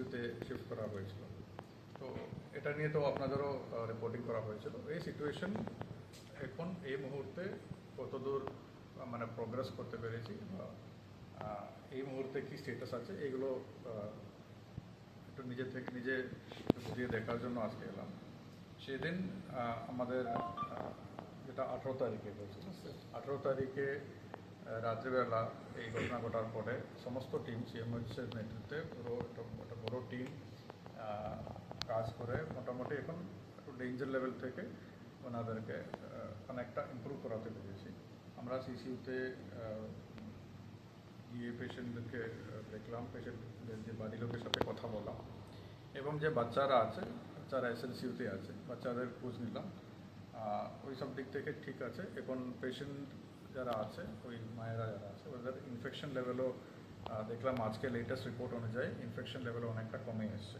সিসিউতে shift করা হয়েছিল। তো এটা নিয়ে তো আপনাদেরও রিপোর্টিং করা হয়েছিল। এই সিচুয়েশন এখন এই মুহূর্তে কতদূর মানে প্রোগ্রেস করতে পেরেছি এই মুহূর্তে কি স্টেটাস আছে এগুলো একটু নিজে থেকে, নিজে বুঝিয়ে দেখার জন্য আজকে এলাম। সেদিন আমাদের যেটা আঠেরো তারিখে হয়েছিল আঠেরো তারিখে রাত্রিবেলা এই ঘটনা ঘটার পরে সমস্ত টিম সিএমএসের নেতৃত্বে পুরো একটা বড় টিম কাজ করে মোটামুটি এখন একটু ডেঞ্জার লেভেল থেকে ওনাদেরকে অনেকটা ইমপ্রুভ করাতে পেরেছি। আমরা সিসিউতে গিয়ে পেশেন্টদেরকে দেখলাম পেশেন্টদের যে বাড়ি লোকের সাথে কথা বলা এবং যে বাচ্চারা আছে, বাচ্চারা এসএলসিউতে আছে, বাচ্চাদের খোঁজ নিলাম। ওই সব দিক থেকে ঠিক আছে। এখন পেশেন্ট যারা আছে, ওই মায়েরা যারা আছে, ওদের ইনফেকশন লেভেলও দেখলাম আজকে লেটেস্ট রিপোর্ট অনুযায়ী ইনফেকশন লেভেল অনেকটা কমে এসছে।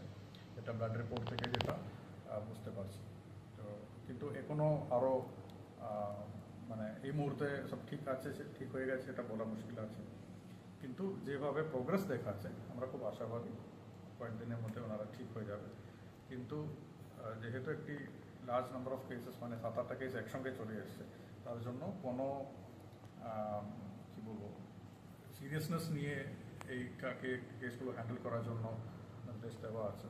এটা ব্লাড রিপোর্ট থেকে যেটা বুঝতে পারছি। তো কিন্তু এখনও আরও মানে এই মুহূর্তে সব ঠিক আছে ঠিক হয়ে গেছে, এটা বলা মুশকিল আছে। কিন্তু যেভাবে প্রোগ্রেস দেখাচ্ছে, আমরা খুব আশাবাদী, কয়েকদিনের মধ্যে ওনারা ঠিক হয়ে যাবে। কিন্তু যেহেতু একটি লার্জ নাম্বার অফ কেসেস মানে সাত আটটা কেস একসঙ্গে চলে এসছে, তার জন্য কোনো কি বলব সিরিয়াসনেস নিয়ে এই কাকে কেসগুলো হ্যান্ডেল করার জন্য নির্দেশ দেওয়া আছে।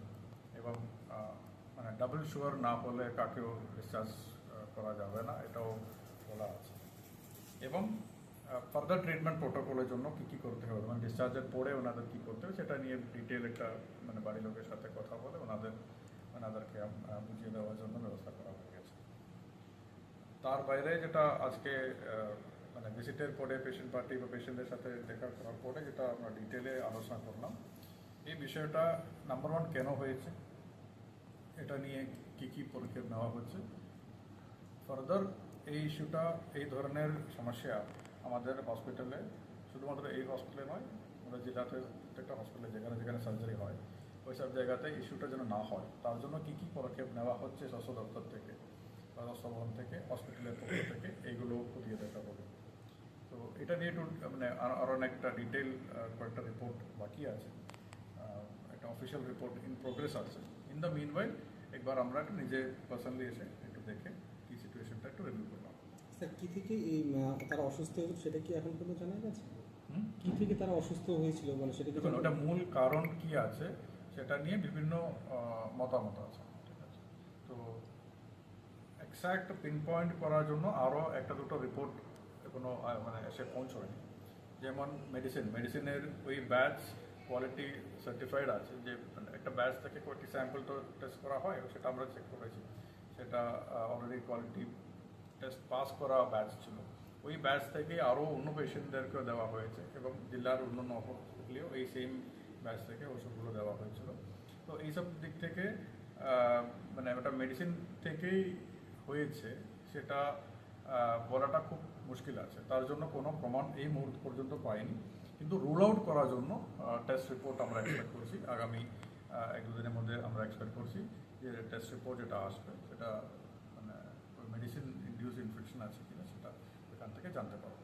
এবং মানে ডাবল শুয়ার না হলে কাকেও ডিসচার্জ করা যাবে না, এটাও বলা আছে। এবং ফার্দার ট্রিটমেন্ট প্রোটোকলের জন্য কী কী করতে হবে? মানে ডিসচার্জের পরে ওনাদের কী করতে হবে, সেটা নিয়ে ডিটেল একটা মানে বাড়ির লোকের সাথে কথা বলে ওনাদের, ওনাদেরকে বুঝিয়ে দেওয়ার জন্য ব্যবস্থা করা হয়ে গেছে। তার বাইরে যেটা আজকে মানে ভিজিটের পরে পেশেন্ট পার্টি বা পেশেন্টের সাথে দেখা করার পরে যেটা আমরা ডিটেলে আলোচনা করলাম, এই বিষয়টা নাম্বার ওয়ান কেন হয়েছে? এটা নিয়ে কি কি পদক্ষেপ নেওয়া হচ্ছে? ফার্দার এই ইস্যুটা এই ধরনের সমস্যা আমাদের হসপিটালে শুধুমাত্র এই হসপিটালে নয় আমাদের জেলাতে প্রত্যেকটা হসপিটালে যেখানে যেখানে সার্জারি হয় ওই সব জায়গাতে ইস্যুটা যেন না হয়, তার জন্য কি কি পদক্ষেপ নেওয়া হচ্ছে স্বাস্থ্য দপ্তর থেকে বা স্বাস্থ্য ভবন থেকে হসপিটালের পক্ষ থেকে, এইগুলো খতিয়ে দেখা হবে। এটা নিয়ে একটু মানে আর- আরও অনেকটা ডিটেল কয়েকটা রিপোর্ট বাকি আছে। একটা অফিসিয়াল রিপোর্ট ইন প্রোগ্রেস আছে। ইন দ্য মিন ওয়াইল একবার আমরা একটু নিজে পার্সোনালি এসে একটু দেখে কি সিচুয়েশনটা একটু রিভিউ করলাম। স্যার কি থেকে এই তারা অসুস্থ হয়েছিল সেটা কি এখন পর্যন্ত জানা গেছে? কি থেকে তারা অসুস্থ হয়েছিল মানে সেটা দেখুন ওটা মূল কারণ কি আছে সেটা নিয়ে বিভিন্ন মতামত আছে। ঠিক আছে? তো এক্স্যাক্ট পিন পয়েন্ট করার জন্য আরও একটা দুটো রিপোর্ট এখনও মানে এসে পৌঁছয়নি। যেমন মেডিসিন মেডিসিনের ওই ব্যাচ কোয়ালিটি সার্টিফাইড আছে যে মানে একটা ব্যাচ থেকে কয়েকটি স্যাম্পল তো টেস্ট করা হয়, সেটা আমরা চেক করেছি। সেটা অলরেডি কোয়ালিটি টেস্ট পাস করা ব্যাচ ছিল। ওই ব্যাচ থেকে আরও অন্য পেশেন্টদেরকেও দেওয়া হয়েছে এবং জেলার অন্যান্য হসপিটালেও এই সেম ব্যাচ থেকে ওষুধগুলো দেওয়া হয়েছিল। তো এইসব দিক থেকে মানে ওটা মেডিসিন থেকেই হয়েছে, সেটা বলাটা খুব মুশকিল আছে। তার জন্য কোনো প্রমাণ এই মুহূর্ত পর্যন্ত পাইনি। কিন্তু রুল আউট করার জন্য টেস্ট রিপোর্ট আমরা এক্সপেক্ট করছি। আগামী এক দুদিনের মধ্যে আমরা এক্সপেক্ট করছি যে টেস্ট রিপোর্ট যেটা আসবে, সেটা মানে মেডিসিন ইনডিউস ইনফেকশন আছে কিনা সেটা এখান থেকে জানতে পারব।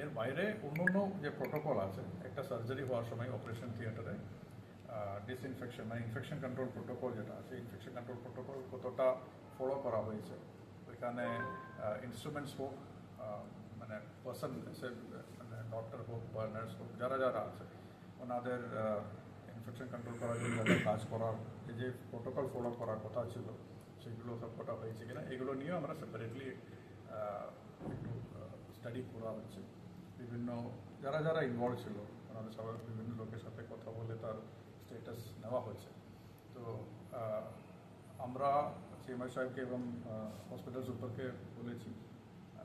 এর বাইরে অন্য অন্য যে প্রোটোকল আছে, একটা সার্জারি হওয়ার সময় অপারেশন থিয়েটারে ডিসইনফেকশন মানে ইনফেকশন কন্ট্রোল প্রোটোকল যেটা আছে ইনফেকশন কন্ট্রোল প্রোটোকল কতটা ফলো করা হয়েছে ওইখানে ইনস্ট্রুমেন্টস হোক মানে পার্সন মানে ডক্টর হোক বা নার্স হোক যারা যারা আছে, ওনাদের ইনফেকশন কন্ট্রোল করার জন্য যারা কাজ করার যে যে প্রোটোকল ফলো করার কথা ছিল, সেগুলো সব কটা হয়েছে কিনা, এগুলো নিয়েও আমরা সেপারেটলি একটু স্টাডি করা হচ্ছে। বিভিন্ন, যারা যারা ইনভলভ ছিল, ওনাদের সবার বিভিন্ন লোকের সাথে কথা বলে তার স্টেটাস নেওয়া হয়েছে। তো আমরা সিএমআই সাহেবকে এবং হসপিটাল সুপারকে বলেছি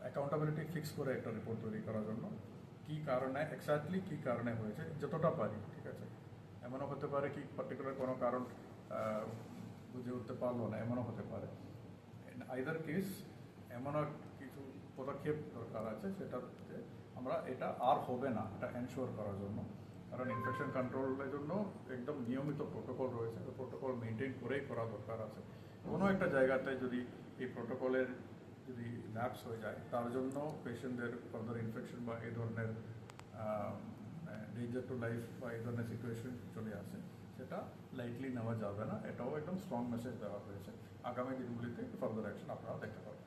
অ্যাকাউন্টেবিলিটি ফিক্স করে একটা রিপোর্ট তৈরি করার জন্য। কী কারণে এক্স্যাক্টলি কী কারণে হয়েছে, যতটা পারি, ঠিক আছে? এমনও হতে পারে কি পার্টিকুলার কোনো কারণ বুঝে উঠতে পারল না, এমনও হতে পারে। আইদার কেস এমনও কিছু পদক্ষেপ দরকার আছে, সেটাতে আমরা, এটা আর হবে না, এটা এনশোর করার জন্য। কারণ ইনফেকশন কন্ট্রোলের জন্য একদম নিয়মিত প্রোটোকল রয়েছে। প্রোটোকল মেনটেন করেই করা দরকার আছে। কোনো একটা জায়গাতে যদি এই প্রোটোকলের যদি ল্যাপস হয়ে যায়, তার জন্য পেশেন্টদের ফার্দার ইনফেকশন বা এই ধরনের ডেঞ্জার টু লাইফ বা এই ধরনের সিচুয়েশন চলে আসে, সেটা লাইটলি নেওয়া যাবে না। এটাও একদম স্ট্রং মেসেজ দেওয়া হয়েছে। আগামী দিনগুলিতে ফার্দার অ্যাকশন আপনারা দেখতে পাবেন।